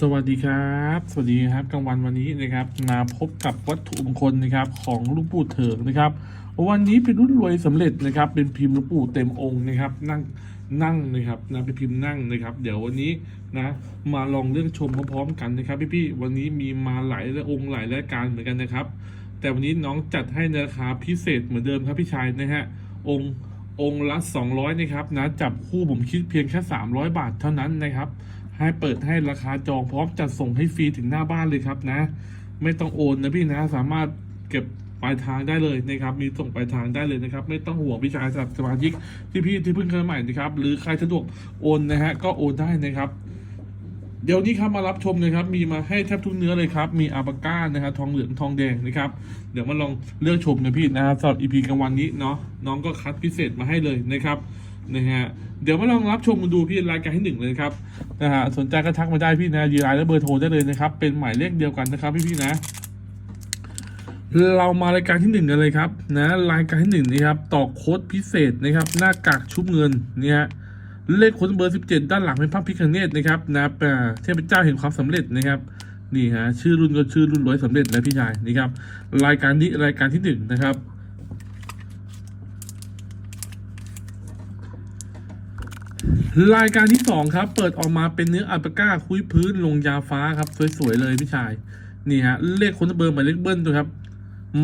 สวัสดีครับ สวัสดีครับกลางวันวันนี้นะครับมาพบกับวัตถุมงคลนะครับของลูกปู่เถิงนะครับ วันนี้เป็นรุ่นรวยสำเร็จนะครับ เป็นพิมพ์ลูกปู่เต็มองค์นะครับ นั่งนั่งนะครับนะเป็นพิมพ์นั่งนะครับ เดี๋ยววันนี้นะมาลองเลือกชมพร้อมๆกันนะครับพี่ๆวันนี้มีมาหลายองค์หลายรายการเหมือนกันนะครับ แต่วันนี้น้องจัดให้ราคาพิเศษเหมือนเดิมครับพี่ชายนะฮะองค์องค์ละ 200 นะครับนะจับคู่ผมคิดเพียงแค่ 300 บาทเท่านั้นนะครับ ให้เปิดให้ราคาจองพร้อมจัดส่งให้ฟรีถึงหน้าบ้านเลยครับนะ ไม่ต้องโอนนะพี่นะสามารถเก็บปลายทางได้เลยนะครับ มีส่งปลายทางได้เลยนะครับ ไม่ต้องห่วงพี่ชายสำหรับสมาชิกที่พี่ที่เพิ่งเข้าใหม่นะครับ หรือใครสะดวกโอนนะฮะก็โอนได้นะครับ เดี๋ยวนี้ครับมารับชมเลยครับ มีมาให้แทบทุกเนื้อเลยครับ มีอาบาก้านะครับทองเหลืองทองแดงนะครับ เดี๋ยวมาลองเลือกชมกันพี่นะครับสำหรับ EP กลางวันนี้เนาะน้องก็คัดพิเศษมาให้เลยนะครับ นะฮะเดี๋ยวมาลองรับชมกันดูพี่รายการที่หนึ่งเลยครับนะฮะสนใจก็ทักมาได้พี่นะยีไลน์และเบอร์โทรได้เลยนะครับ เป็นหมายเลขเดียวกันนะครับพี่พี่ๆนะ เรามารายการที่หนึ่งกันเลยครับนะรายการที่หนึ่งนี่ครับต่อโค้ดพิเศษนะครับหน้ากากชุบเงินเนี่ยเลขโค้ดเบอร์สิบเจ็ดด้านหลังเป็นพระพิคเนตนะครับนะอ่าเทพเจ้าเห็นความสำเร็จนะครับนี่ฮะชื่อรุ่นก็ชื่อรุ่นร้อยสำเร็จนะพี่ชายนี่ครับรายการนี้รายการที่หนึ่งนะครับ รายการที่สองครับ เปิดออกมาเป็นเนื้ออัลปาก้าคุยพื้นลงยาฟ้าครับ สวยๆเลยพี่ชาย นี่ฮะเลขคนเบอร์หมายเลขเบิ้ลตัวครับ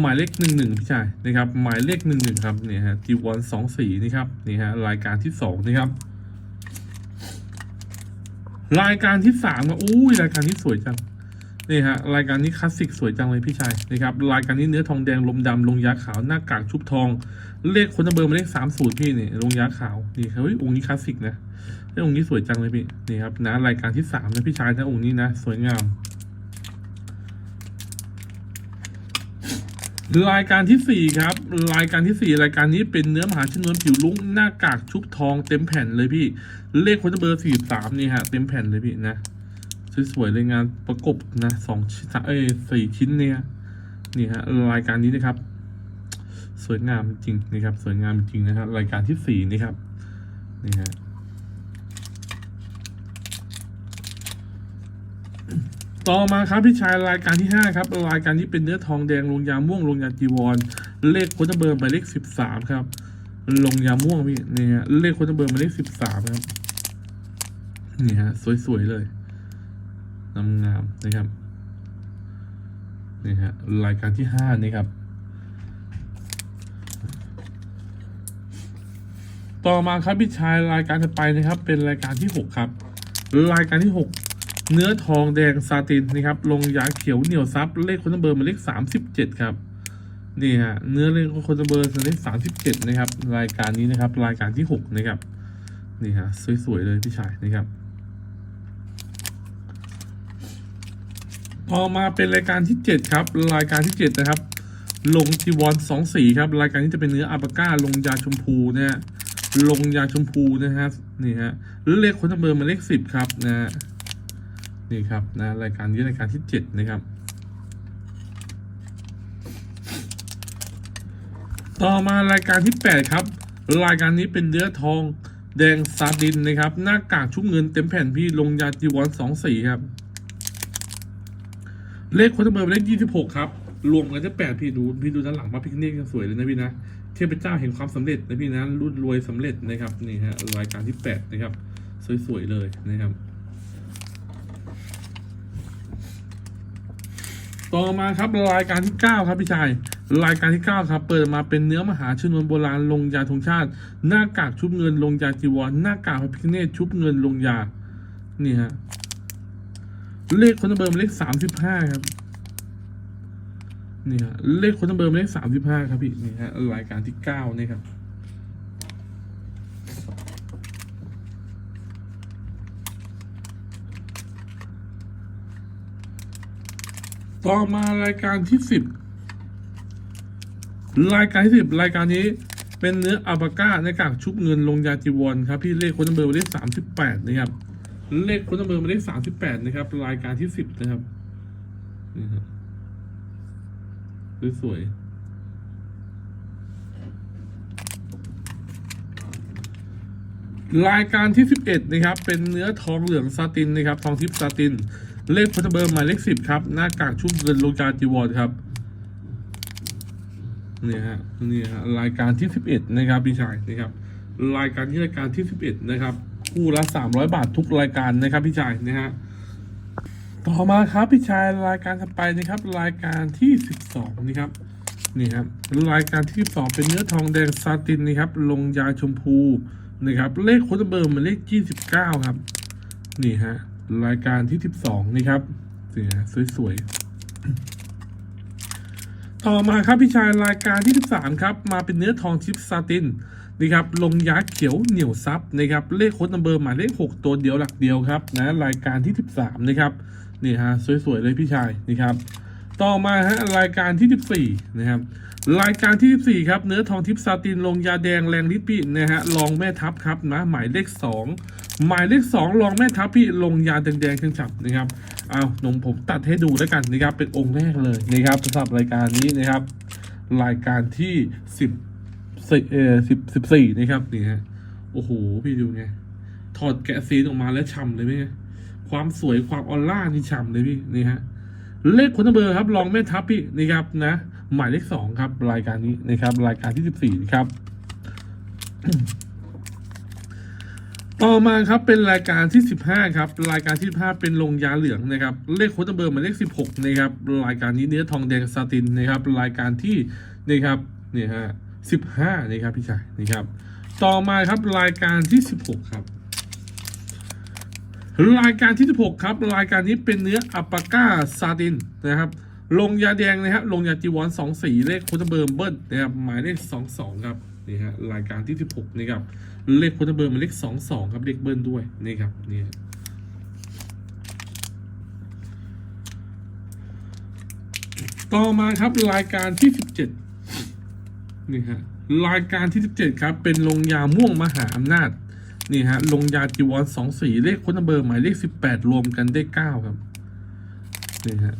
หมายเลขหนึ่งหนึ่งพี่ชายนะครับ หมายเลขหนึ่งหนึ่งครับเนี่ยฮะจีวอนสองสีนี่ครับนี่ฮะรายการที่สองนี่ครับ รายการที่สามครับอุ้ยรายการนี้สวยจังนี่ฮะรายการนี้คลาสสิกสวยจังเลยพี่ชายนะครับรายการนี้เนื้อทองแดงลมดำลงยาขาวหน้ากากชุบทอง เลขคนเบอร์มาเลขสามสูตรพี่นี่ลงยาขาวนี่ครับองค์นี้คลาสสิกนะไอ้องค์นี้สวยจังเลยพี่นี่ครับนะรายการที่สามนะพี่ชายนะองค์นี้นะสวยงามรายการที่สี่ครับ รายการที่สี่รายการนี้เป็นเนื้อมหาชนวนผิวลุ้งหน้ากากชุบทองเต็มแผ่นเลยพี่ เลขคนเบอร์สี่สามนี่ฮะเต็มแผ่นเลยพี่นะสวยๆเลยงานประกบนะสองชิ้นเอ้ยสี่ชิ้นเนี่ยนี่ฮะรายการนี้นะครับ สวยงามจริงนะครับ สวยงามจริงนะครับ รายการที่สี่นี่ครับนี่ฮะต่อมาครับพี่ชายรายการที่ 5 ครับ รายการที่เป็นเนื้อทองแดงลงยาม่วงลงยาจีวร เลขโค้ดเบอร์หมายเลข 13 ครับ ลงยาม่วงพี่นี่ฮะเลขโค้ดเบอร์หมายเลข 13 ครับนี่ฮะสวยๆเลยงามงามๆนะครับนี่ฮะรายการที่ 5 นี่ครับ ต่อมาครับพี่ชายรายการถัดไปนะครับ เป็นรายการที่ 6 ครับ รายการที่ 6 เนื้อทองแดงซาตินนะครับ ลงยาเขียวเหนียวซับเลขคนเบอร์มาเลขสามสิบเจ็ดครับนี่ฮะเนื้อเลขคนเบอร์มาเลขสามสิบเจ็ดนะครับ รายการนี้นะครับ รายการที่หกนะครับนี่ฮะสวยๆเลยพี่ชายนะครับต่อมาเป็นรายการที่เจ็ดครับ รายการที่เจ็ดนะครับ ลงจีวรสองสีครับ รายการนี้จะเป็นเนื้ออัปาก้าลงยาชมพูนะฮะ ลงยาชมพูนะฮะนี่ฮะเลขคนเบอร์มาเลขสิบครับนะฮะนี่ครับนะรายการนี้รายการที่เจ็ดนะครับ ต่อมารายการที่แปดครับรายการนี้เป็นเนื้อทองแดงซาดินนะครับ หน้ากากชุบเงินเต็มแผ่นพี่ลงยาจีวรสองสีครับ เลขคนเบอร์เลขยี่สิบหกครับรวมกันจะแปดพี่ดูพี่ดูด้านหลังมาพิกเนกยังสวยเลยนะพี่นะ เทพเจ้าเห็นความสำเร็จนะพี่นะรุ่นรวยสำเร็จนะครับนี่ฮะรายการที่แปดนะครับ สวยๆเลยนะครับ ต่อมาครับรายการที่9ครับพี่ชายรายการที่ 9 ครับ เปิดมาเป็นเนื้อมหาชนวนโบราณลงยาธงชาติ หน้ากากชุบเงินลงยาจีวรหน้ากากพระพิฆเนศชุบเงินลงยา นี่ฮะ เลขคนเบอร์มเลขสามสิบห้าครับ นี่ฮะเลขคนเบอร์เลขสามสิบห้าครับพี่นี่ฮะรายการที่เก้านี่ครับต่อมารายการที่สิบรายการที่สิบรายการนี้เป็นเนื้ออัลปาก้าในกากชุบเงินลงยาจีวรครับพี่เลขคนเบอร์มาเลขสามสิบแปดนะครับเลขคนเบอร์มาเลขสามสิบแปดนะครับ รายการที่สิบนะครับนี่ครับ สวย รายการที่สิบเอ็ดนะครับ เป็นเนื้อทองเหลืองซาตินนะครับ ทองทิพย์ซาติน เลขพัตเบอร์หมายเลขสิบครับ หน้ากากชุบเงินโลกาจีวรครับนี่ฮะนี่ฮะรายการที่สิบเอ็ดนะครับพี่ชายนะครับ รายการที่รายการที่สิบเอ็ดนะครับ คู่ละสามร้อยบาททุกรายการนะครับพี่ชายนะฮะ ต่อมาครับพี่ชายรายการถัดไปนะครับ รายการที่สิบสองนะครับนี่ครับรายการที่สิบสองเป็นเนื้อทองแดงซาตินนะครับ ลงยาชมพูนะครับ เลขโค้ดเบอร์มายเลขยี่สิบเก้าครับนี่ฮะรายการที่สิบสองนี่ครับนี่ฮะสวยๆต่อมาครับพี่ชายรายการที่ 13 ครับมาเป็นเนื้อทองชิปซาตินนะครับลงยาเขียวเหนียวซับนะครับเลขโค้ดนัมเบอร์หมายเลข 6 ตัวเดียวหลักเดียวครับนะรายการที่ 13นะครับ นี่ฮะสวยๆเลยพี่ชายนี่ครับต่อมาฮะรายการที่ 14 นะครับ รายการที่ 14 ครับ เนื้อทองทิพซาตินลงยาแดงแรงลิตรพี่นะฮะรองแม่ทัพครับนะหมายเลข 2 หมายเลข 2 รองแม่ทัพพี่ลงยาแดงๆเชิงฉับนะครับเอานมผมตัดให้ดูแล้วกันนะครับเป็นองค์แรกเลยนะครับสำหรับรายการนี้นะครับ รายการที่สิบสี่เออสิบสิบสี่นะครับนี่ฮะโอ้โหพี่ดูไงถอดแกะซีนออกมาแล้วฉ่ำเลยไหม ความสวยความออร่านี่ฉ่ำเลยพี่นี่ฮะเลขคนเบอร์ครับ ลองแม่ทัพพี่นี่ครับนะ หมายเลขสองครับ รายการนี้นะครับ รายการที่สิบสี่ครับ ต่อมาครับเป็นรายการที่15ครับ รายการที่15เป็นลงยาเหลืองนะครับ เลขโค้ดเบอร์หมายเลข16นะครับ รายการนี้เนื้อทองแดงซาตินนะครับ รายการที่นี่ครับนี่ฮะ15นี่ครับพี่ชายนี่ครับ ต่อมาครับรายการที่16ครับ รายการที่ 16 ครับ รายการนี้เป็นเนื้ออัปาก้าซาตินนะครับ ลงยาแดงนะครับลงยาจีวอนสองสีเลขโคตเบอร์มเบิ้ลนะครับหมายเลขสองสองครับนี่ฮะรายการที่ 16นี่ครับเลขโคตเบอร์มเลขสองสองครับเลขเบิ้ลด้วยนี่ครับนี่ฮะต่อมาครับรายการที่ 17นี่ฮะรายการที่ 17 ครับ เป็นลงยาม่วงมหาอำนาจ นี่ฮะ ลงยาจีวรสองสีเลขคนเบอร์หมายเลขสิบแปดรวมกันได้เก้าครับ นี่ฮะ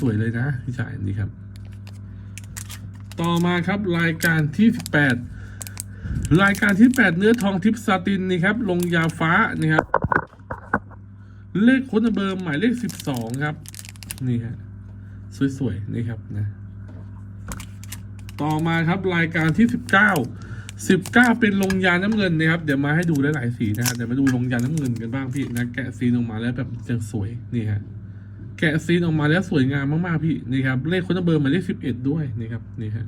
สวย ๆ เลยนะพี่ชายนี่ครับ ต่อมาครับรายการที่สิบแปดรายการที่แปดเนื้อทองทิพซาตินนี่ครับ ลงยาฟ้านี่ครับ เลขคนเบอร์หมายเลขสิบสองครับ นี่ฮะ สวย ๆ นี่ครับนะ ต่อมาครับรายการที่สิบเก้า สิบเก้าเป็นลงยาน้ำเงินนะครับ เดี๋ยวมาให้ดูได้หลายสีนะครับเดี๋ยวมาดูลงยาน้ำเงินกันบ้างพี่นะ แกะซีนออกมาแล้วแบบจะสวยนี่ฮะแกะซีนออกมาแล้วสวยงามมากๆพี่นี่ครับเลขคนเบอร์หมายเลขสิบเอ็ดด้วยนี่ครับนี่ฮะ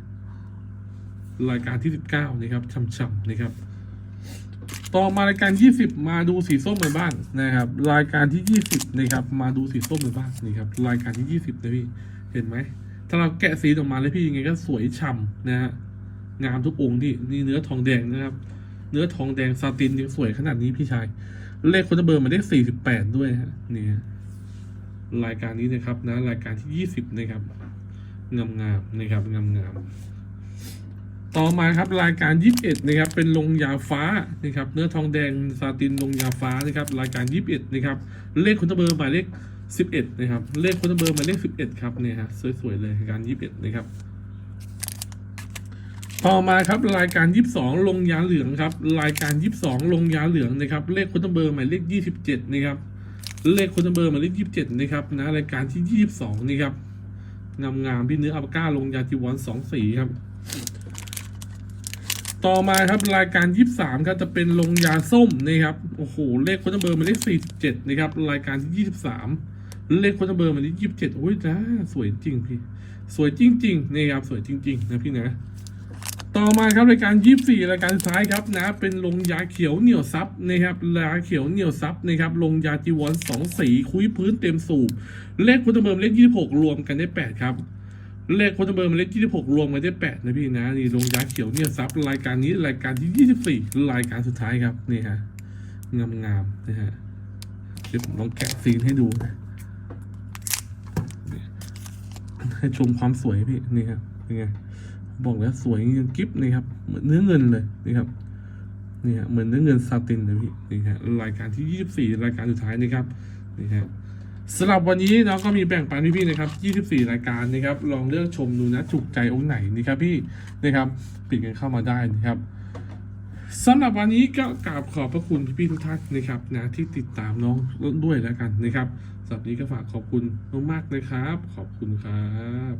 รายการที่สิบเก้านี่ครับช่ำๆนี่ครับต่อมารายการยี่สิบมาดูสีส้มกันบ้างนะครับ รายการที่ยี่สิบนะครับ มาดูสีส้มกันบ้างนี่ครับ รายการที่ยี่สิบนะพี่เห็นไหมถ้าเราแกะซีออกมาแล้วพี่ยังไงก็สวยฉ่ำนะฮะ งามทุกองค์ที่นี่เนื้อทองแดงนะครับ เนื้อทองแดงซาตินยังสวยขนาดนี้พี่ชาย เลขคนเบอร์มาได้สี่สิบแปดด้วยฮะนี่รายการนี้นะครับนะ รายการที่ยี่สิบนะครับงามงามๆนะครับงามงามๆต่อมาครับรายการยี่สิบเอ็ดนะครับ เป็นลงยาฟ้านะครับ เนื้อทองแดงซาตินลงยาฟ้านะครับ รายการยี่สิบเอ็ดนะครับ เลขคนเบอร์หมายเลขสิบเอ็ดนะครับ เลขคนเบอร์หมายเลขสิบเอ็ดครับเนี่ยฮะสวยๆเลยรายการยี่สิบเอ็ดนะครับ ต่อมาครับ รายการ 22 ลงยาเหลืองครับ รายการ 22 ลงยาเหลืองนะครับ เลขคนเบอร์หมายเลข 27 นะครับ เลขคนเบอร์หมายเลข 27 นะครับนะรายการที่ 22 นี่ครับงามงามพี่เนื้ออัปก้าลงยาจีวรสองสีครับ ต่อมาครับรายการ 23 ครับจะเป็นลงยาส้มนะครับโอ้โหเลขคนเบอร์หมายเลข 47 นะครับ รายการที่ 23 เลขคนเบอร์หมายเลข 27โอ้ยจ้าสวยจริงพี่ สวยจริงๆนี่ครับสวยจริง ๆ นะพี่นะ ต่อมาครับรายการ 24 รายการสุดท้ายครับนะเป็นลงยาเขียวเหนียวซับนะครับยาเขียวเหนียวซับนะครับลงยาจีวรสองสีคุยพื้นเต็มสูบเลขคุณเบอร์เลข 26 รวมกันได้ 8 ครับ เลขคุณเบอร์เลข 26 รวมกันได้ 8 นะพี่นะนี่ลงยาเขียวเหนียวซับรายการนี้รายการที่ 24 รายการสุดท้ายครับนี่ฮะงามๆนะฮะเดี๋ยวผมลองแกะซีนให้ดูนะให้ชมความสวยพี่นี่ครับเป็นไง บอกแล้วสวยจริงกิฟนี่ครับเหมือนเนื้อเงินเลยนี่ครับนี่ฮะเหมือนเนื้อเงินซาตินเลยพี่นี่ฮะรายการที่ 24 รายการสุดท้ายนะครับนี่ฮะสำหรับวันนี้เราก็มีแบ่งปันพี่ๆนะครับ 24 รายการนะครับ ลองเลือกชมดูนะถูกใจองค์ไหนนี่ครับพี่นะครับปิดกันเข้ามาได้นะครับสำหรับวันนี้ก็กราบขอบพระคุณพี่ๆทุกท่านนะครับนะที่ติดตามน้องด้วยแล้วกันนะครับสำหรับนี้ก็ฝากขอบคุณมากๆนะครับ ขอบคุณครับ